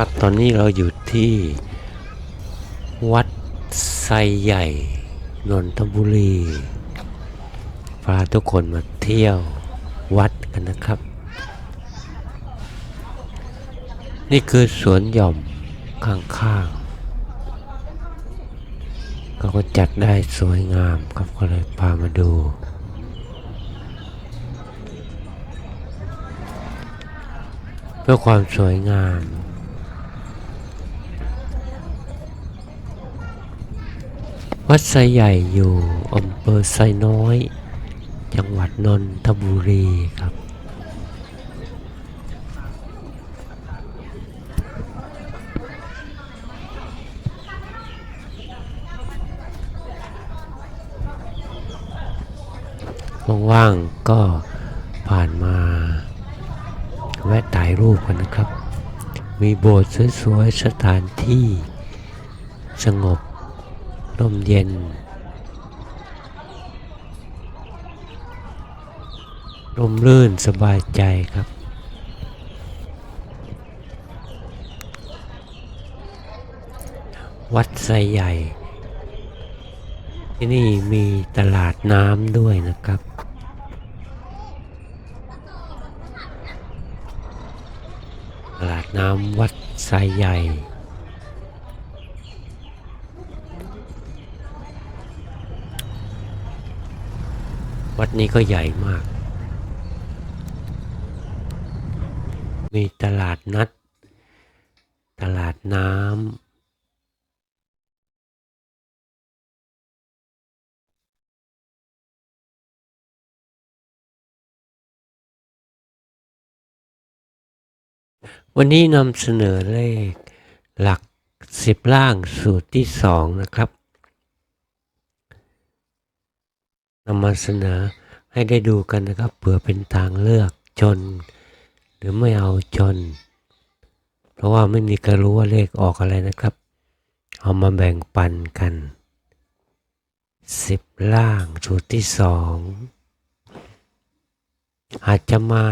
ครับตอนนี้เราอยู่ที่วัดไซใหญ่นนทบุรีพาทุกคนมาเที่ยววัดกันนะครับ นี่คือสวนหย่อมข้างๆเขาก็จัดได้สวยงามครับก็เลยพามาดูเพื่อความสวยงาม วัดไซใหญ่อยู่อำเภอไซน้อย จังหวัดนนทบุรีครับ ว่างๆก็ผ่านมาแวะถ่ายรูปกันนะครับ มีโบสถ์สวยๆสถานที่สงบ ร่มเย็นร่มรื่นสบายใจครับ วัดไซใหญ่ ที่นี่มีตลาดน้ำด้วยนะครับตลาดน้ำวัดไซใหญ่ วัดนี้ก็ใหญ่มาก มีตลาดนัด ตลาดน้ำ วันนี้นำเสนอเลขหลักสิบล่างสูตรที่สองนะครับ นำมาเสนอให้ได้ดูกันนะครับเผื่อเป็นทางเลือกจน หรือไม่เอาจน เพราะว่าไม่มีใครรู้ว่าเลขออกอะไรนะครับ เอามาแบ่งปันกันสิบล่างสูตรที่สองอาจจะมา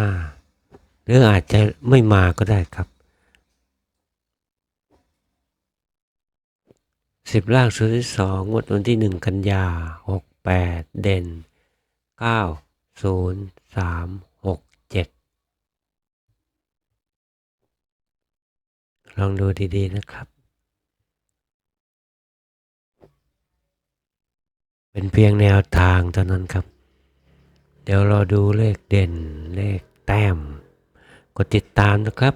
หรืออาจจะไม่มาก็ได้ครับสิบล่างสูตรที่สองงวดวันที่หนึ่งกันยาหก แปดเด่นเก้าศูนย์สามหกเจ็ดลองดูดี ๆ นะครับ เป็นเพียงแนวทางเท่านั้นครับ เดี๋ยวเราดูเลขเด่นเลขแต้ม กดติดตามนะครับ